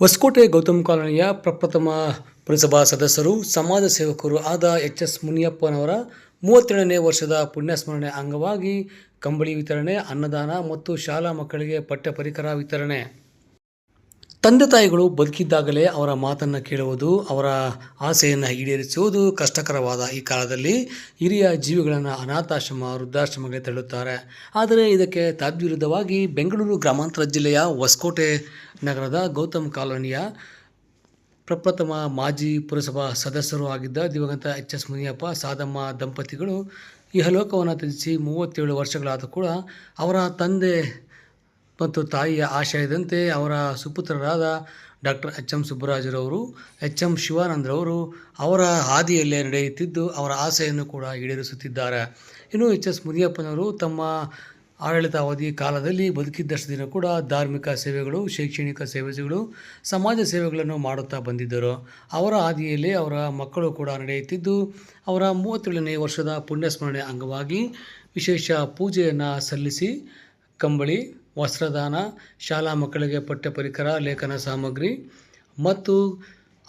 ಹೊಸಕೋಟೆ ಗೌತಮ್ ಕಾಲೋನಿಯ ಪ್ರಪ್ರಥಮ ಪುರಸಭಾ ಸದಸ್ಯರು, ಸಮಾಜ ಸೇವಕರು ಆದ ಎಚ್ ಎಸ್ ಮುನಿಯಪ್ಪನವರ ಮೂವತ್ತೇಳನೇ ವರ್ಷದ ಪುಣ್ಯಸ್ಮರಣೆ ಅಂಗವಾಗಿ ಕಂಬಳಿ ವಿತರಣೆ, ಅನ್ನದಾನ ಮತ್ತು ಶಾಲಾ ಮಕ್ಕಳಿಗೆ ಪಠ್ಯ ಪರಿಕರ ವಿತರಣೆ. ತಂದೆ ತಾಯಿಗಳು ಬದುಕಿದ್ದಾಗಲೇ ಅವರ ಮಾತನ್ನು ಕೇಳುವುದು, ಅವರ ಆಸೆಯನ್ನು ಈಡೇರಿಸುವುದು ಕಷ್ಟಕರವಾದ ಈ ಕಾಲದಲ್ಲಿ ಹಿರಿಯ ಜೀವಿಗಳನ್ನು ಅನಾಥಾಶ್ರಮ ವೃದ್ಧಾಶ್ರಮಗಳಿಗೆ ತಳ್ಳುತ್ತಾರೆ ಆದರೆ ಇದಕ್ಕೆ ತದ್ವಿರುದ್ಧವಾಗಿ ಬೆಂಗಳೂರು ಗ್ರಾಮಾಂತರ ಜಿಲ್ಲೆಯ ಹೊಸಕೋಟೆ ನಗರದ ಗೌತಮ್ ಕಾಲೋನಿಯ ಪ್ರಪ್ರಥಮ ಮಾಜಿ ಪುರಸಭಾ ಸದಸ್ಯರು ಆಗಿದ್ದ ದಿವಂಗತ ಎಚ್ ಎಸ್ ಮುನಿಯಪ್ಪ, ಸಾದಮ್ಮ ದಂಪತಿಗಳು ಇಹಲೋಕವನ್ನು ತ್ಯಜಿಸಿ ಮೂವತ್ತೇಳು ವರ್ಷಗಳಾದ ಕೂಡ ಅವರ ತಂದೆ ಮತ್ತು ತಾಯಿಯ ಆಶಯದಂತೆ ಅವರ ಸುಪುತ್ರರಾದ ಡಾಕ್ಟರ್ ಎಚ್ ಎಂ ಸುಬ್ಬರಾಜರವರು ಎಚ್ ಎಂ ಶಿವಾನಂದರವರು ಅವರ ಹಾದಿಯಲ್ಲೇ ನಡೆಯುತ್ತಿದ್ದು ಅವರ ಆಸೆಯನ್ನು ಕೂಡ ಈಡೇರಿಸುತ್ತಿದ್ದಾರೆ. ಇನ್ನು ಎಚ್ ಎಸ್ ಮುನಿಯಪ್ಪನವರು ತಮ್ಮ ಆಡಳಿತಾವಧಿ ಕಾಲದಲ್ಲಿ ಬದುಕಿದ್ದಷ್ಟು ದಿನ ಕೂಡ ಧಾರ್ಮಿಕ ಸೇವೆಗಳು, ಶೈಕ್ಷಣಿಕ ಸೇವೆಗಳು, ಸಮಾಜ ಸೇವೆಗಳನ್ನು ಮಾಡುತ್ತಾ ಬಂದಿದ್ದರು. ಅವರ ಹಾದಿಯಲ್ಲಿ ಅವರ ಮಕ್ಕಳು ಕೂಡ ನಡೆಯುತ್ತಿದ್ದು, ಅವರ ಮೂವತ್ತೇಳನೇ ವರ್ಷದ ಪುಣ್ಯಸ್ಮರಣೆ ಅಂಗವಾಗಿ ವಿಶೇಷ ಪೂಜೆಯನ್ನು ಸಲ್ಲಿಸಿ, ಕಂಬಳಿ ವಸ್ತ್ರದಾನ, ಶಾಲಾ ಮಕ್ಕಳಿಗೆ ಪಠ್ಯ ಪರಿಕರ, ಲೇಖನ ಸಾಮಗ್ರಿ ಮತ್ತು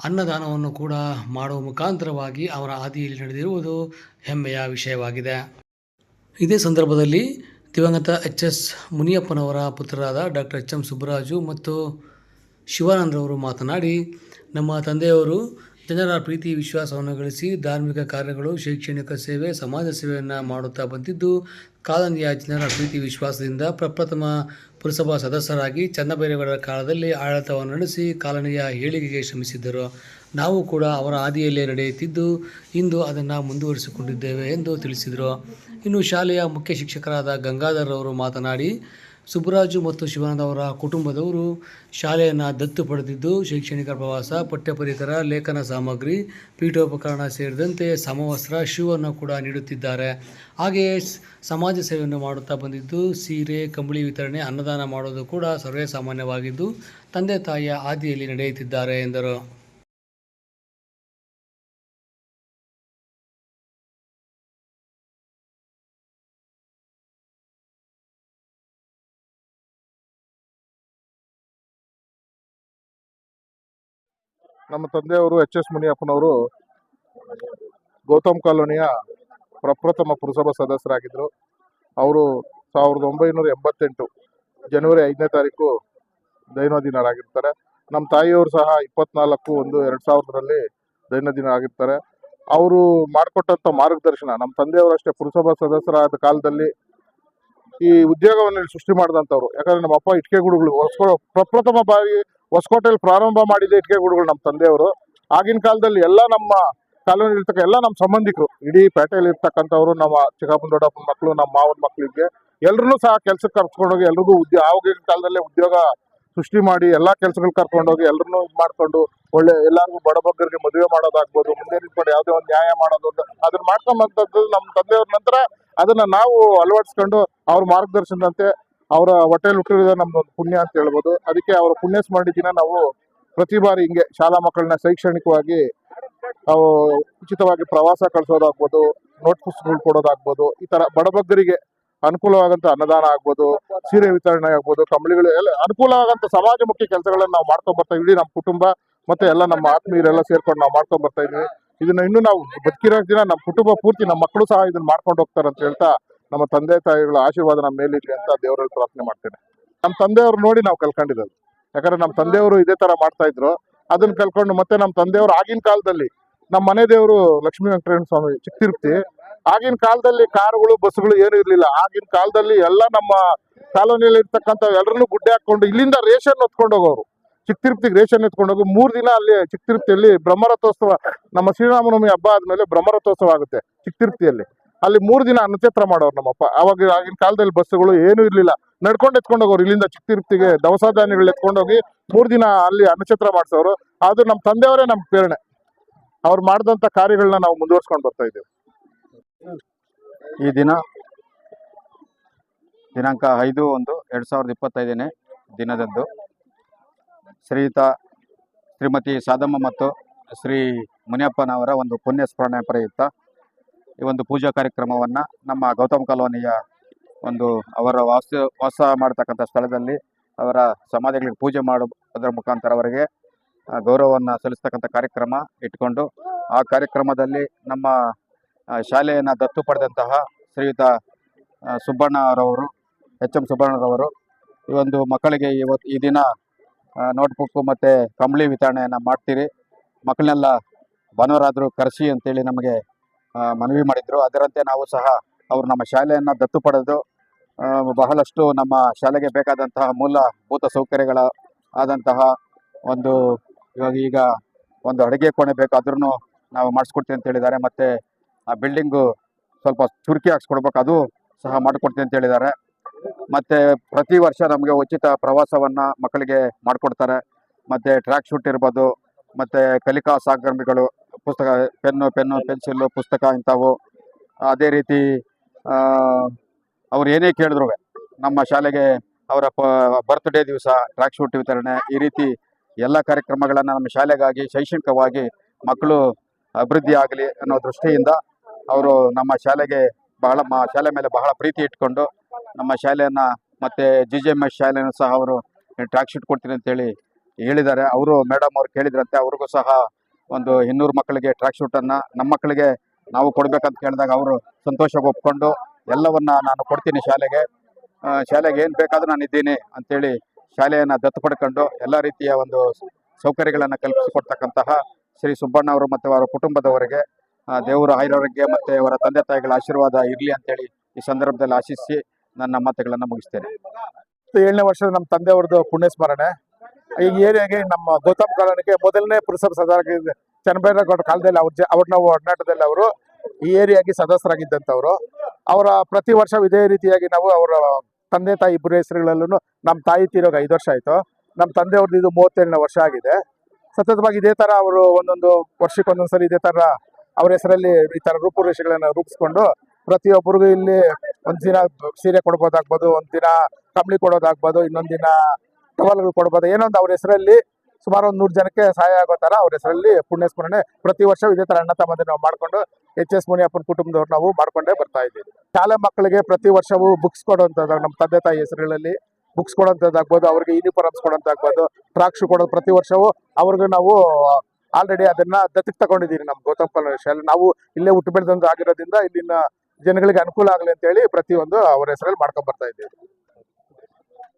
ಅನ್ನದಾನವನ್ನು ಕೂಡ ಮಾಡುವ ಮುಖಾಂತರವಾಗಿ ಅವರ ಹಾದಿಯಲ್ಲಿ ನಡೆದಿರುವುದು ಹೆಮ್ಮೆಯ ವಿಷಯವಾಗಿದೆ. ಇದೇ ಸಂದರ್ಭದಲ್ಲಿ ದಿವಂಗತ ಎಚ್ ಎಸ್ ಮುನಿಯಪ್ಪನವರ ಪುತ್ರರಾದ ಡಾಕ್ಟರ್ ಎಚ್ ಎಂ ಸುಬ್ಬರಾಜು ಮತ್ತು ಶಿವಾನಂದರವರು ಮಾತನಾಡಿ, ನಮ್ಮ ತಂದೆಯವರು ಜನರ ಪ್ರೀತಿ, ವಿಶ್ವಾಸವನ್ನು ಗಳಿಸಿ ಧಾರ್ಮಿಕ ಕಾರ್ಯಗಳು, ಶೈಕ್ಷಣಿಕ ಸೇವೆ, ಸಮಾಜ ಸೇವೆಯನ್ನು ಮಾಡುತ್ತಾ ಬಂದಿದ್ದು, ಕಾಲನಿಯ ಜನರ ಪ್ರೀತಿ, ವಿಶ್ವಾಸದಿಂದ ಪ್ರಪ್ರಥಮ ಪುರಸಭಾ ಸದಸ್ಯರಾಗಿ ಚನ್ನಬೈರೇಗೌಡರ ಕಾಲದಲ್ಲಿ ಆಡಳಿತವನ್ನು ನಡೆಸಿ ಕಾಲನಿಯ ಏಳಿಗೆಗೆ ಶ್ರಮಿಸಿದ್ದರು. ನಾವು ಕೂಡ ಅವರ ಹಾದಿಯಲ್ಲೇ ನಡೆಯುತ್ತಿದ್ದು, ಇಂದು ಅದನ್ನು ಮುಂದುವರಿಸಿಕೊಂಡಿದ್ದೇವೆ ಎಂದು ತಿಳಿಸಿದರು. ಇನ್ನು ಶಾಲೆಯ ಮುಖ್ಯ ಶಿಕ್ಷಕರಾದ ಗಂಗಾಧರ್ ಅವರು ಮಾತನಾಡಿ ಸುಬ್ಬರಾಜು ಮತ್ತು ಶಿವಾನಂದ ಅವರ ಕುಟುಂಬದವರು ಶಾಲೆಯನ್ನು ದತ್ತು ಪಡೆದಿದ್ದು, ಶೈಕ್ಷಣಿಕ ಪ್ರವಾಸ ಪಠ್ಯ ಪರಿಕರ ಲೇಖನ ಸಾಮಗ್ರಿ, ಪೀಠೋಪಕರಣ ಸೇರಿದಂತೆ ಸಮವಸ್ತ್ರ ಶೂವನ್ನು ಕೂಡ ನೀಡುತ್ತಿದ್ದಾರೆ. ಹಾಗೆಯೇ ಸಮಾಜ ಸೇವೆಯನ್ನು ಮಾಡುತ್ತಾ ಬಂದಿದ್ದು, ಸೀರೆ, ಕಂಬಳಿ ವಿತರಣೆ, ಅನ್ನದಾನ ಮಾಡೋದು ಕೂಡ ಸರ್ವೇ ಸಾಮಾನ್ಯವಾಗಿದ್ದು, ತಂದೆ ತಾಯಿಯ ಹಾದಿಯಲ್ಲಿ ನಡೆಯುತ್ತಿದ್ದಾರೆ ಎಂದರು. ನಮ್ಮ ತಂದೆಯವರು ಎಚ್ ಎಸ್ ಮುನಿಯಪ್ಪನವರು ಗೌತಮ್ ಕಾಲೋನಿಯ ಪ್ರಪ್ರಥಮ ಪುರಸಭಾ ಸದಸ್ಯರಾಗಿದ್ದರು. ಅವರು ಸಾವಿರದ ಒಂಬೈನೂರ ಎಂಬತ್ತೆಂಟು ಜನವರಿ ಐದನೇ ತಾರೀಕು ದೈನಂದಿನರಾಗಿರ್ತಾರೆ ನಮ್ಮ ತಾಯಿಯವರು ಸಹ ಇಪ್ಪತ್ನಾಲ್ಕು ಒಂದು ಎರಡು ಸಾವಿರದಲ್ಲಿ ದೈನಂದಿನ ಆಗಿರ್ತಾರೆ. ಅವರು ಮಾಡಿಕೊಟ್ಟಂಥ ಮಾರ್ಗದರ್ಶನ ನಮ್ಮ ತಂದೆಯವರು ಅಷ್ಟೇ ಪುರಸಭಾ ಸದಸ್ಯರಾದ ಕಾಲದಲ್ಲಿ ಈ ಉದ್ಯೋಗವನ್ನು ಸೃಷ್ಟಿ ಮಾಡಿದಂಥವ್ರು. ಯಾಕಂದ್ರೆ ನಮ್ಮ ಅಪ್ಪ ಇಟ್ಕೆ ಗುಡುಗಳು ಪ್ರಪ್ರಥಮ ಬಾರಿ ಹೊಸಕೋಟೆಯಲ್ಲಿ ಪ್ರಾರಂಭ ಮಾಡಿದ ಇಟ್ಕೆ ಗುಡುಗಳು ನಮ್ಮ ತಂದೆಯವರು. ಆಗಿನ ಕಾಲದಲ್ಲಿ ಎಲ್ಲ ನಮ್ಮ ಕಾಲೋನಿ ಇರ್ತಕ್ಕ ಎಲ್ಲ ನಮ್ಮ ಸಂಬಂಧಿಕರು, ಇಡೀ ಪೇಟೆಯಲ್ಲಿ ಇರ್ತಕ್ಕಂಥವ್ರು, ನಮ್ಮ ಚಿಕ್ಕಪ್ಪನ ದೊಡ್ಡಪ್ಪನ ಮಕ್ಕಳು ನಮ್ಮ ಮಾವನ ಮಕ್ಕಳಿಗೆ ಎಲ್ಲರೂ ಸಹ ಕೆಲ್ಸಕ್ಕೆ ಕರ್ಕೊಂಡೋಗಿ ಎಲ್ರಿಗೂ ಉದ್ಯೋಗ ಆವಾಗಿನ ಕಾಲದಲ್ಲೇ ಉದ್ಯೋಗ ಸೃಷ್ಟಿ ಮಾಡಿ ಎಲ್ಲ ಕೆಲಸಗಳು ಕರ್ಕೊಂಡೋಗಿ ಹೋಗಿ ಇದು ಮಾಡ್ಕೊಂಡು ಒಳ್ಳೆ ಎಲ್ಲರಿಗೂ ಬಡಬಗ್ಗರಿಗೆ ಮದುವೆ ಮಾಡೋದಾಗ್ಬೋದು, ಮುಂದೆ ನಿಂತ್ಕೊಂಡು ಯಾವುದೇ ಒಂದು ನ್ಯಾಯ ಮಾಡೋದು ಅದನ್ನ ಮಾಡ್ಕೊಂಬಂಥದ್ದು ನಮ್ಮ ತಂದೆಯವ್ರ ನಂತರ ಅದನ್ನ ನಾವು ಅಳವಡಿಸ್ಕೊಂಡು ಅವ್ರ ಮಾರ್ಗದರ್ಶನದಂತೆ ಅವರ ಹೊಟ್ಟೆಲ್ ಹುಟ್ಟಿರೋದು ನಮ್ದು ಒಂದು ಪುಣ್ಯ ಅಂತ ಹೇಳ್ಬೋದು. ಅದಕ್ಕೆ ಅವರ ಪುಣ್ಯ ಸ್ಮರಣೆ ದಿನ ನಾವು ಪ್ರತಿ ಬಾರಿ ಹಿಂಗೆ ಶಾಲಾ ಮಕ್ಕಳನ್ನ ಶೈಕ್ಷಣಿಕವಾಗಿ ನಾವು ಉಚಿತವಾಗಿ ಪ್ರವಾಸ ಕಳಿಸೋದಾಗ್ಬೋದು ನೋಟ್ ಪುಸ್ತಕಗಳು ಕೊಡೋದಾಗ್ಬೋದು, ಈ ತರ ಬಡಬಗ್ಗರಿಗೆ ಅನುಕೂಲವಾಗಂತ ಅನ್ನದಾನ ಆಗ್ಬೋದು, ಸೀರೆ ವಿತರಣೆ ಆಗ್ಬೋದು, ಕಂಬಳಿಗಳು ಎಲ್ಲ ಅನುಕೂಲವಾಗಂತ ಸಮಾಜಮುಖಿ ಕೆಲಸಗಳನ್ನ ನಾವು ಮಾಡ್ಕೊಂಡ್ ಬರ್ತಾ ನಮ್ಮ ಕುಟುಂಬ ಮತ್ತೆ ಎಲ್ಲ ನಮ್ಮ ಆತ್ಮೀಯರೆಲ್ಲ ಸೇರ್ಕೊಂಡು ನಾವು ಮಾಡ್ಕೊಂಡ್ ಬರ್ತಾ ಇದ್ವಿ ಇದನ್ನ ಇನ್ನು ನಾವು ಬದುಕಿರೋ ದಿನ ನಮ್ಮ ಕುಟುಂಬ ಪೂರ್ತಿ ನಮ್ಮ ಮಕ್ಕಳು ಸಹ ಇದನ್ನ ಮಾಡ್ಕೊಂಡು ಹೋಗ್ತಾರೆ ಅಂತ ಹೇಳ್ತಾ ನಮ್ಮ ತಂದೆ ತಾಯಿಗಳ ಆಶೀರ್ವಾದ ನಮ್ಮ ಮೇಲಿರಲಿ ಅಂತ ದೇವರಲ್ಲಿ ಪ್ರಾರ್ಥನೆ ಮಾಡ್ತೇನೆ. ನಮ್ಮ ತಂದೆಯವ್ರು ನೋಡಿ ನಾವು ಕಲ್ಕೊಂಡಿದ್ದು ಯಾಕಂದ್ರೆ ನಮ್ಮ ತಂದೆಯವರು ಇದೇ ತರ ಮಾಡ್ತಾ ಇದ್ರು. ಅದನ್ನ ಕಲ್ಕೊಂಡು ಮತ್ತೆ ನಮ್ಮ ತಂದೆಯವರು ಆಗಿನ ಕಾಲದಲ್ಲಿ ನಮ್ಮ ಮನೆ ದೇವರು ಲಕ್ಷ್ಮೀ ವೆಂಕಟರಮಣ ಸ್ವಾಮಿ ಚಿಕ್ಕತಿರುಪ್ತಿ ಆಗಿನ ಕಾಲದಲ್ಲಿ ಕಾರುಗಳು ಬಸ್ಗಳು ಏನು ಇರಲಿಲ್ಲ. ಆಗಿನ ಕಾಲದಲ್ಲಿ ಎಲ್ಲ ನಮ್ಮ ಕಾಲೋನಿಯಲ್ಲಿ ಇರ್ತಕ್ಕಂತ ಎಲ್ಲರನ್ನೂ ಗುಡ್ಡೆ ಹಾಕೊಂಡು ಇಲ್ಲಿಂದ ರೇಷನ್ ಹೊತ್ಕೊಂಡು ಹೋಗೋರು. ಚಿಕ್ಕತಿರುಪ್ತಿಗೆ ರೇಷನ್ ಎತ್ಕೊಂಡು ಹೋಗಿ ಮೂರು ದಿನ ಅಲ್ಲಿ ಚಿಕ್ಕತಿರುಪ್ತಿಯಲ್ಲಿ ಬ್ರಹ್ಮರಥೋತ್ಸವ, ನಮ್ಮ ಶ್ರೀರಾಮನವಮಿ ಹಬ್ಬ ಆದ್ಮೇಲೆ ಬ್ರಹ್ಮರಥೋತ್ಸವ ಆಗುತ್ತೆ ಚಿಕ್ಕತಿರುಪ್ತಿಯಲ್ಲಿ ಅಲ್ಲಿ ಮೂರು ದಿನ ಅನ್ನಛತ್ರ ಮಾಡೋರು ನಮ್ಮಪ್ಪ. ಅವಾಗ ಆಗಿನ ಕಾಲದಲ್ಲಿ ಬಸ್ಸುಗಳು ಏನು ಇರಲಿಲ್ಲ. ನಡ್ಕೊಂಡು ಎತ್ಕೊಂಡು ಹೋಗೋರು. ಇಲ್ಲಿಂದ ಚಿಕ್ಕತಿರುಪ್ತಿಗೆ ದವಸ ಧಾನ್ಯಗಳು ಎತ್ಕೊಂಡೋಗಿ ಮೂರು ದಿನ ಅಲ್ಲಿ ಅನ್ನಛತ್ರ ಮಾಡಿಸೋರು. ಅದು ನಮ್ಮ ತಂದೆಯವರೇ ನಮ್ಮ ಪ್ರೇರಣೆ. ಅವ್ರು ಮಾಡಿದಂತ ಕಾರ್ಯಗಳನ್ನ ನಾವು ಮುಂದುವರ್ಸ್ಕೊಂಡು ಬರ್ತಾ ಇದ್ದೇವೆ. ಈ ದಿನ ದಿನಾಂಕ ಐದು ಒಂದು ಎರಡು ಸಾವಿರದ ಇಪ್ಪತ್ತೈದನೇ ದಿನದಂದು ಶ್ರೀಯುತ ಶ್ರೀಮತಿ ಸಾದಮ್ಮ ಮತ್ತು ಶ್ರೀ ಮುನಿಯಪ್ಪನವರ ಒಂದು ಪುಣ್ಯ ಸ್ಮರಣೆ ಪ್ರಯುಕ್ತ ಈ ಒಂದು ಪೂಜಾ ಕಾರ್ಯಕ್ರಮವನ್ನು ನಮ್ಮ ಗೌತಮ್ ಕಾಲೋನಿಯ ಒಂದು ಅವರ ವಾಸ ವಾಸ ಮಾಡತಕ್ಕಂಥ ಸ್ಥಳದಲ್ಲಿ ಅವರ ಸಮಾಧಿಗಳಿಗೆ ಪೂಜೆ ಮಾಡು ಅದರ ಮುಖಾಂತರ ಅವರಿಗೆ ಗೌರವವನ್ನು ಸಲ್ಲಿಸ್ತಕ್ಕಂಥ ಕಾರ್ಯಕ್ರಮ ಇಟ್ಕೊಂಡು ಆ ಕಾರ್ಯಕ್ರಮದಲ್ಲಿ ನಮ್ಮ ಶಾಲೆಯನ್ನು ದತ್ತು ಪಡೆದಂತಹ ಶ್ರೀಯುತ ಸುಬ್ಬಣ್ಣರವರು ಎಚ್ ಎಂ ಸುಬ್ಬಣ್ಣರವರು ಈ ಒಂದು ಮಕ್ಕಳಿಗೆ ಇವತ್ತು ಈ ದಿನ ನೋಟ್ಬುಕ್ಕು ಮತ್ತು ಕಂಬಳಿ ವಿತರಣೆಯನ್ನು ಮಾಡ್ತೀರಿ. ಮಕ್ಕಳನ್ನೆಲ್ಲ ಬನವರಾದರೂ ಕರೆಸಿ ಅಂತೇಳಿ ನಮಗೆ ಮನವಿ ಮಾಡಿದ್ರು. ಅದರಂತೆ ನಾವು ಸಹ ಅವರು ನಮ್ಮ ಶಾಲೆಯನ್ನು ದತ್ತು ಪಡೆದು ಬಹಳಷ್ಟು ನಮ್ಮ ಶಾಲೆಗೆ ಬೇಕಾದಂತಹ ಮೂಲಭೂತ ಸೌಕರ್ಯಗಳ ಆದಂತಹ ಒಂದು ಇವಾಗ ಈಗ ಒಂದು ಅಡುಗೆ ಕೋಣೆ ಬೇಕಾದ್ರೂ ನಾವು ಮಾಡಿಸ್ಕೊಡ್ತೀವಿ ಅಂತ ಹೇಳಿದ್ದಾರೆ. ಮತ್ತು ಆ ಬಿಲ್ಡಿಂಗು ಸ್ವಲ್ಪ ಚುರುಕಿ ಹಾಕ್ಸ್ಕೊಡ್ಬೇಕು, ಅದು ಸಹ ಮಾಡಿಕೊಡ್ತೀವಿ ಅಂತ ಹೇಳಿದ್ದಾರೆ. ಮತ್ತು ಪ್ರತಿ ವರ್ಷ ನಮಗೆ ಉಚಿತ ಪ್ರವಾಸವನ್ನು ಮಕ್ಕಳಿಗೆ ಮಾಡಿಕೊಡ್ತಾರೆ. ಮತ್ತು ಟ್ರ್ಯಾಕ್ ಶೂಟ್ ಇರ್ಬೋದು, ಮತ್ತು ಕಲಿಕಾ ಸಾಗರ್ಮಿಗಳು ಪುಸ್ತಕ, ಪೆನ್ನು ಪೆನ್ನು ಪೆನ್ಸಿಲ್ಲು ಪುಸ್ತಕ ಇಂಥವು. ಅದೇ ರೀತಿ ಅವ್ರು ಏನೇ ಕೇಳಿದ್ರು ನಮ್ಮ ಶಾಲೆಗೆ ಅವರ ಪ ಬರ್ತ್ಡೇ ದಿವಸ ಟ್ರ್ಯಾಕ್ ಶೂಟ್ ವಿತರಣೆ, ಈ ರೀತಿ ಎಲ್ಲ ಕಾರ್ಯಕ್ರಮಗಳನ್ನು ನಮ್ಮ ಶಾಲೆಗಾಗಿ ಶೈಕ್ಷಣಿಕವಾಗಿ ಮಕ್ಕಳು ಅಭಿವೃದ್ಧಿ ಆಗಲಿ ಅನ್ನೋ ದೃಷ್ಟಿಯಿಂದ ಅವರು ನಮ್ಮ ಶಾಲೆಗೆ ಬಹಳ, ಮ, ಶಾಲೆ ಮೇಲೆ ಬಹಳ ಪ್ರೀತಿ ಇಟ್ಕೊಂಡು ನಮ್ಮ ಶಾಲೆಯನ್ನು ಮತ್ತು ಜಿ ಜಿ ಎಂ ಎಸ್ ಶಾಲೆಯನ್ನು ಸಹ ಅವರು ಟ್ರ್ಯಾಕ್ ಶೂಟ್ ಕೊಡ್ತೀನಿ ಅಂತೇಳಿ ಹೇಳಿದ್ದಾರೆ. ಅವರು ಮೇಡಮ್ ಅವ್ರು ಕೇಳಿದ್ರಂತೆ, ಅವ್ರಿಗೂ ಸಹ ಒಂದು ಇನ್ನೂರು ಮಕ್ಕಳಿಗೆ ಟ್ರ್ಯಾಕ್ ಶೂಟನ್ನು ನಮ್ಮ ಮಕ್ಕಳಿಗೆ ನಾವು ಕೊಡ್ಬೇಕಂತ ಕೇಳಿದಾಗ ಅವರು ಸಂತೋಷವಾಗಿ ಒಪ್ಕೊಂಡು ಎಲ್ಲವನ್ನ ನಾನು ಕೊಡ್ತೀನಿ ಶಾಲೆಗೆ. ಶಾಲೆಗೆ ಏನು ಬೇಕಾದ್ರೂ ನಾನು ಇದ್ದೀನಿ ಅಂತೇಳಿ ಶಾಲೆಯನ್ನು ದತ್ತು ಪಡ್ಕೊಂಡು ಎಲ್ಲ ರೀತಿಯ ಒಂದು ಸೌಕರ್ಯಗಳನ್ನು ಕಲ್ಪಿಸಿಕೊಡ್ತಕ್ಕಂತಹ ಶ್ರೀ ಸುಬ್ಬಣ್ಣ ಅವರು ಮತ್ತು ಅವರ ಕುಟುಂಬದವರಿಗೆ ದೇವರ ಆಯುರಾರೋಗ್ಯ ಮತ್ತು ಅವರ ತಂದೆ ತಾಯಿಗಳ ಆಶೀರ್ವಾದ ಇರಲಿ ಅಂತೇಳಿ ಈ ಸಂದರ್ಭದಲ್ಲಿ ಆಶಿಸಿ ನನ್ನ ಮಾತುಗಳನ್ನು ಮುಗಿಸ್ತೇನೆ. ಏಳನೇ ವರ್ಷದ ನಮ್ಮ ತಂದೆಯವ್ರದ್ದು ಪುಣ್ಯ ಸ್ಮರಣೆ ಈ ಏರಿಯಾಗೆ ನಮ್ಮ ಗೌತಮ್ ಕಾಲೋನಿಗೆ ಮೊದಲನೇ ಪುರಸಭೆ ಸದಸ್ಯರಾಗಿದ್ದ ಚನ್ನಬೈರೇಗೌಡ ಕಾಲದಲ್ಲಿ ಅವ್ರ ಅವ್ರನ್ನ ಒಡನಾಟದಲ್ಲಿ ಅವರು ಈ ಏರಿಯಾಗೆ ಸದಸ್ಯರಾಗಿದ್ದಂಥವ್ರು. ಅವರ ಪ್ರತಿ ವರ್ಷ ಇದೇ ರೀತಿಯಾಗಿ ನಾವು ಅವರ ತಂದೆ ತಾಯಿ ಇಬ್ಬರು ಹೆಸರುಗಳಲ್ಲೂ ನಮ್ಮ ತಾಯಿ ತೀರೋಗ ಐದು ವರ್ಷ ಆಯಿತು. ನಮ್ಮ ತಂದೆಯವ್ರದ್ದು ಇದು ಮೂವತ್ತೇಳನೇ ವರ್ಷ ಆಗಿದೆ. ಸತತವಾಗಿ ಇದೇ ಥರ ಅವರು ಒಂದೊಂದು ವರ್ಷಕ್ಕೆ ಒಂದೊಂದು ಸರಿ ಇದೇ ಥರ ಅವ್ರ ಹೆಸರಲ್ಲಿ ಈ ಥರ ರೂಪುರೇಷೆಗಳನ್ನು ರೂಪಿಸ್ಕೊಂಡು ಪ್ರತಿಯೊಬ್ಬರಿಗೂ ಇಲ್ಲಿ ಒಂದು ದಿನ ಸೀರೆ ಕೊಡ್ಬೋದಾಗ್ಬೋದು, ಒಂದು ದಿನ ಕಂಬಳಿ ಕೊಡೋದಾಗ್ಬೋದು, ಇನ್ನೊಂದು ದಿನ ಟವಲ್ಗಳು ಕೊಡ್ಬೋದು ಏನೋ ಒಂದು ಅವ್ರ ಹೆಸರಲ್ಲಿ ಸುಮಾರು ಒಂದು ನೂರು ಜನಕ್ಕೆ ಸಹಾಯ ಆಗೋ ಥರ ಅವ್ರ ಹೆಸರಲ್ಲಿ ಪುಣ್ಯ ಸ್ಮರಣೆ ಪ್ರತಿ ವರ್ಷ ಇದೇ ಥರ ಅಣ್ಣ ತಮ್ಮಂದಿರು ನಾವು ಮಾಡ್ಕೊಂಡು ಎಚ್ ಎಸ್ ಮುನಿಯಪ್ಪನ ಕುಟುಂಬದವ್ರು ನಾವು ಮಾಡ್ಕೊಂಡೇ ಬರ್ತಾ ಇದ್ದೀವಿ. ಶಾಲೆ ಮಕ್ಕಳಿಗೆ ಪ್ರತಿ ವರ್ಷವೂ ಬುಕ್ಸ್ ಕೊಡುವಂಥದ್ದು ನಮ್ಮ ತಂದೆ ತಾಯಿ ಹೆಸರುಗಳಲ್ಲಿ ಬುಕ್ಸ್ ಕೊಡೋಂಥದ್ದಾಗ್ಬೋದು ಅವ್ರಿಗೆ ಯೂನಿಫಾರ್ಮ್ಸ್ ಕೊಡೋಂಥಾಗ್ಬೋದು ಟ್ರಾಕ್ ಶೂ ಕೊಡೋದು ಪ್ರತಿ ವರ್ಷವೂ ಅವ್ರಿಗೆ ನಾವು ಆಲ್ರೆಡಿ ಅದನ್ನ ದತ್ತಕ್ಕೆ ತಗೊಂಡಿದ್ದೀವಿ ನಮ್ಮ ಗೌತಮ್ ಕಾಲೇಜ್ ಶಾಲೆ. ನಾವು ಇಲ್ಲೇ ಹುಟ್ಟು ಬೆಳೆದಂದು ಆಗಿರೋದ್ರಿಂದ ಇಲ್ಲಿನ ಜನಗಳಿಗೆ ಅನುಕೂಲ ಆಗಲಿ ಅಂತೇಳಿ ಪ್ರತಿಯೊಂದು ಅವ್ರ ಹೆಸರಲ್ಲಿ ಮಾಡ್ಕೊಂಡು ಬರ್ತಾ ಇದ್ದೀವಿ.